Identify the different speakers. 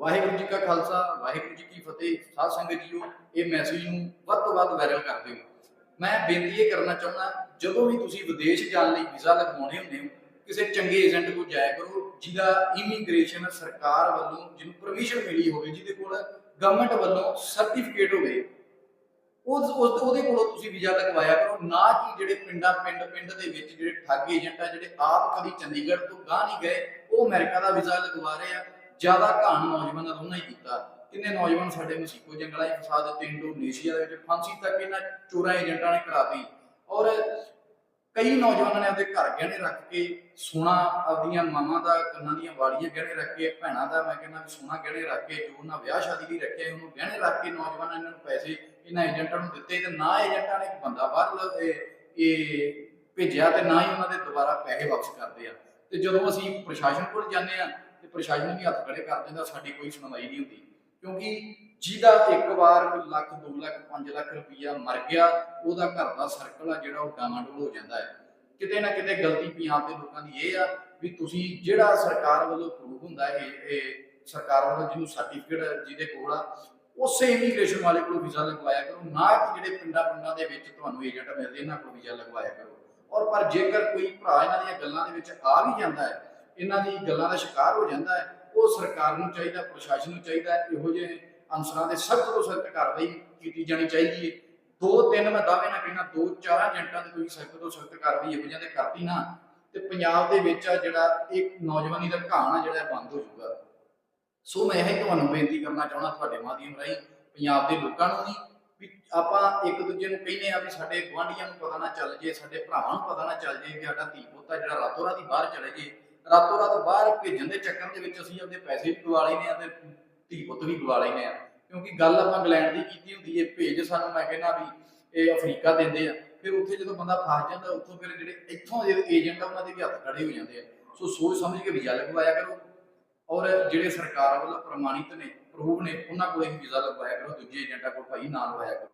Speaker 1: ਵਾਹਿਗੁਰੂ ਜੀ ਕਾ ਖਾਲਸਾ, ਵਾਹਿਗੁਰੂ ਜੀ ਕੀ ਫਤਿਹ, ਸਾਧ ਸੰਗਤ ਜੀਓ, ਇਹ ਮੈਸੇਜ ਨੂੰ ਵੱਧ ਤੋਂ ਵੱਧ ਵਾਇਰਲ ਕਰ ਦਿਓ ਮੈਂ ਬੇਨਤੀ ਇਹ ਕਰਨਾ ਚਾਹੁੰਦਾ, ਜਦੋਂ ਵੀ ਤੁਸੀਂ ਵਿਦੇਸ਼ ਜਾਣ ਲਈ ਵੀਜ਼ਾ ਲਗਵਾਉਣੇ ਹੁੰਦੇ ਹੋ, ਕਿਸੇ ਚੰਗੇ ਏਜੰਟ ਕੋਲ ਜਾਇਆ ਕਰੋ, ਜਿਹਦਾ ਇਮੀਗ੍ਰੇਸ਼ਨ ਸਰਕਾਰ ਵੱਲੋਂ, ਜਿਹਨੂੰ ਪਰਮਿਸ਼ਨ ਮਿਲੀ ਹੋਵੇ, ਜਿਹਦੇ ਕੋਲ ਗਵਰਨਮੈਂਟ ਵੱਲੋਂ ਸਰਟੀਫਿਕੇਟ ਹੋਵੇ, ਉਸ, ਉਸ- ਉਹਦੇ ਕੋਲੋਂ ਤੁਸੀਂ ਵੀਜ਼ਾ ਲਗਵਾਇਆ ਕਰੋ। ਨਾ ਕਿ ਜਿਹੜੇ ਪਿੰਡਾਂ, ਪਿੰਡ ਪਿੰਡ ਦੇ ਵਿੱਚ ਜਿਹੜੇ ਠੱਗ ਏਜੰਟ ਆ, ਜਿਹੜੇ ਆਪ ਕਦੀ ਚੰਡੀਗੜ੍ਹ ਤੋਂ ਗਾਹ ਨਹੀਂ ਗਏ, ਉਹ ਅਮਰੀਕਾ ਦਾ ਵੀਜ਼ਾ ਲਗਵਾ ਰਹੇ ਆ। ਜ਼ਿਆਦਾ ਘਾਣ ਨੌਜਵਾਨਾਂ ਦਾ ਉਹਨਾਂ ਹੀ ਕੀਤਾ। ਕਿੰਨੇ ਨੌਜਵਾਨ ਸਾਡੇ ਮਸੀਕੋ ਜੰਗਲਾਂ 'ਚ ਫਸਾ ਦਿੱਤੇ, ਇੰਡੋਨੇਸ਼ੀਆ ਦੇ ਵਿੱਚ ਫਾਂਸੀ ਤੱਕ ਇਹਨਾਂ ਚੋਰਾਂ, ਏਜੰਟਾਂ ਨੇ ਕਰਾਤੀ ਔਰ ਕਈ ਨੌਜਵਾਨਾਂ ਨੇ ਆਪਣੇ ਘਰ ਗਹਿਣੇ ਰੱਖ ਕੇ ਸੋਨਾ, ਆਪਦੀਆਂ ਮਾਵਾਂ ਦਾ, ਕੰਨਾਂ ਦੀਆਂ ਵਾਲੀਆਂ ਗਹਿਣੇ ਰੱਖ ਕੇ, ਭੈਣਾਂ ਦਾ, ਮੈਂ ਕਹਿੰਦਾ ਵੀ ਸੋਨਾ ਗਹਿਣੇ ਰੱਖ ਕੇ, ਜੋ ਉਹਨਾਂ ਵਿਆਹ ਸ਼ਾਦੀ ਲਈ ਰੱਖਿਆ ਉਹਨੂੰ ਗਹਿਣੇ ਰੱਖ ਕੇ ਨੌਜਵਾਨਾਂ ਇਹਨਾਂ ਨੂੰ ਪੈਸੇ ਇਹਨਾਂ ਏਜੰਟਾਂ ਨੂੰ ਦਿੱਤੇ ਤੇ ਨਾ ਏਜੰਟਾਂ ਨੇ ਇੱਕ ਬੰਦਾ ਬਾਹਰ ਇਹ- ਇਹ ਭੇਜਿਆ ਤੇ ਨਾ ਹੀ ਉਹਨਾਂ ਦੇ ਦੁਬਾਰਾ ਪੈਸੇ ਵਾਪਸ ਕਰਦੇ ਆ। ਤੇ ਜਦੋਂ ਅਸੀਂ ਪ੍ਰਸ਼ਾਸਨ ਕੋਲ ਜਾਂਦੇ ਆ ਤੇ ਪ੍ਰਸ਼ਾਸਨ ਵੀ ਹੱਥ ਖੜੇ ਕਰ ਦਿੰਦਾ, ਸਾਡੀ ਕੋਈ ਸੁਣਵਾਈ ਨਹੀਂ ਹੁੰਦੀ। ਕਿਉਂਕਿ ਜਿਹਦਾ ਇੱਕ ਵਾਰ ਕੋਈ ਲੱਖ 2 ਲੱਖ 5 ਲੱਖ ਰੁਪਈਆ ਮਰ ਗਿਆ, ਉਹਦਾ ਘਰ ਦਾ ਸਰਕਲ ਆ ਜਿਹੜਾ ਉਹ ਡਾਮਾਡੋਲ ਹੋ ਜਾਂਦਾ ਹੈ। ਕਿਤੇ ਨਾ ਕਿਤੇ ਗਲਤੀ ਪੰਜਾਬ ਦੇ ਲੋਕਾਂ ਦੀ ਇਹ ਆ ਵੀ ਤੁਸੀਂ ਜਿਹੜਾ ਸਰਕਾਰ ਵੱਲੋਂ ਪ੍ਰੂਵ ਹੁੰਦਾ ਹੈ, ਇਹ ਇਹ ਸਰਕਾਰ ਵੱਲੋਂ ਜਿਹਨੂੰ ਸਰਟੀਫਿਕੇਟ ਜਿਹਦੇ ਕੋਲ ਆ, ਉਸੇ ਇਮੀਗ੍ਰੇਸ਼ਨ ਵਾਲੇ ਕੋਲ ਵੀਜ਼ਾ ਲਗਵਾਇਆ ਕਰੋ। ਨਾ ਕਿ ਜਿਹੜੇ ਪਿੰਡਾਂ ਪਿੰਡਾਂ ਦੇ ਵਿੱਚ ਤੁਹਾਨੂੰ ਏਜੰਟ ਮਿਲਦੇ, ਇਹਨਾਂ ਕੋਲ ਵੀਜ਼ਾ ਲਗਵਾਇਆ ਕਰੋ। ਔਰ ਪਰ ਜੇਕਰ ਕੋਈ ਭਰਾ ਇਹਨਾਂ ਦੀਆਂ ਗੱਲਾਂ ਦੇ ਵਿੱਚ ਆ ਵੀ ਜਾਂਦਾ ਹੈ ਇਹਨਾਂ ਦੀ ਗੱਲਾਂ ਦਾ ਸ਼ਿਕਾਰ ਹੋ ਜਾਂਦਾ ਹੈ, ਉਹ ਸਰਕਾਰ ਨੂੰ ਚਾਹੀਦਾ, ਪ੍ਰਸ਼ਾਸਨ ਨੂੰ ਚਾਹੀਦਾ ਇਹੋ ਜਿਹੇ ਅਨਸਰਾਂ ਦੇ ਸਖਤ ਤੋਂ ਸਖਤ ਕਾਰਵਾਈ ਕੀਤੀ ਜਾਣੀ ਚਾਹੀਦੀ ਹੈ। ਦੋ ਤਿੰਨ ਮੈਂ ਦਾਅਵੇ ਨਾਲ ਕਹਿਣਾ, ਦੋ ਚਾਰ ਏਜੰਟਾਂ ਦੀ ਕੋਈ ਸਖਤ ਤੋਂ ਸਖਤ ਕਾਰਵਾਈ ਇਹੋ ਜਿਹੀਆਂ ਕਰਤੀ ਨਾ, ਤੇ ਪੰਜਾਬ ਦੇ ਵਿੱਚ ਆ ਜਿਹੜਾ ਇੱਕ ਨੌਜਵਾਨੀ ਦਾ ਘਾਣ ਆ ਜਿਹੜਾ ਬੰਦ ਹੋ ਜਾਊਗਾ। ਸੋ ਮੈਂ ਇਹ ਤੁਹਾਨੂੰ ਬੇਨਤੀ ਕਰਨਾ ਚਾਹੁੰਦਾ ਤੁਹਾਡੇ ਮਾਧਿਅਮ ਰਾਹੀਂ, ਪੰਜਾਬ ਦੇ ਲੋਕਾਂ ਨੂੰ ਵੀ ਆਪਾਂ ਇੱਕ ਦੂਜੇ ਨੂੰ ਕਹਿੰਦੇ ਆ ਵੀ ਸਾਡੇ ਗੁਆਂਢੀਆਂ ਨੂੰ ਪਤਾ ਨਾ ਚੱਲ ਜੇ, ਸਾਡੇ ਭਰਾਵਾਂ ਨੂੰ ਪਤਾ ਨਾ ਚੱਲ ਜੇ ਕਿ ਸਾਡਾ ਧੀ ਪੁੱਤ ਜਿਹੜਾ ਰਾਤੋਂ ਰਾਤ ਹੀ ਬਾਹਰ ਚਲੇ ਜੇ ਰਾਤੋਂ ਰਾਤ ਬਾਹਰ ਭੇਜਣ ਦੇ ਚੱਕਰ ਦੇ ਵਿੱਚ ਅਸੀਂ ਆਪਦੇ ਪੈਸੇ ਵੀ ਗਵਾ ਲੈਨੇ ਆ ਤੇ ਧੀ ਪੁੱਤ ਵੀ ਗਵਾ ਲੈਨੇ ਆ ਕਿਉਂਕਿ ਗੱਲ ਆਪਾਂ ਇੰਗਲੈਂਡ ਦੀ ਕੀਤੀ ਹੁੰਦੀ ਹੈ, ਭੇਜ ਸਾਨੂੰ ਮੈਂ ਕਹਿੰਦਾ ਵੀ ਇਹ ਅਫਰੀਕਾ ਦਿੰਦੇ ਆ। ਫਿਰ ਉੱਥੇ ਜਦੋਂ ਬੰਦਾ ਫਸ ਜਾਂਦਾ, ਉੱਥੋਂ ਫਿਰ ਜਿਹੜੇ ਇੱਥੋਂ ਦੇ ਏਜੰਟ ਆ, ਉਹਨਾਂ ਦੇ ਵੀ ਹੱਥ ਖੜੇ ਹੋ ਜਾਂਦੇ ਆ। ਸੋ ਸੋਚ ਸਮਝ ਕੇ ਵੀਜ਼ਾ ਲਗਵਾਇਆ ਕਰੋ। ਔਰ ਜਿਹੜੇ ਸਰਕਾਰ ਵੱਲੋਂ ਪ੍ਰਮਾਣਿਤ ਨੇ, ਪ੍ਰੂਵ ਨੇ, ਉਹਨਾਂ ਕੋਲ ਹੀ ਵੀਜ਼ਾ ਲਗਵਾਇਆ ਕਰੋ। ਦੂਜੇ ਏਜੰਟਾਂ ਕੋਲ ਭਾਈ ਨਾ ਲਵਾਇਆ ਕਰੋ।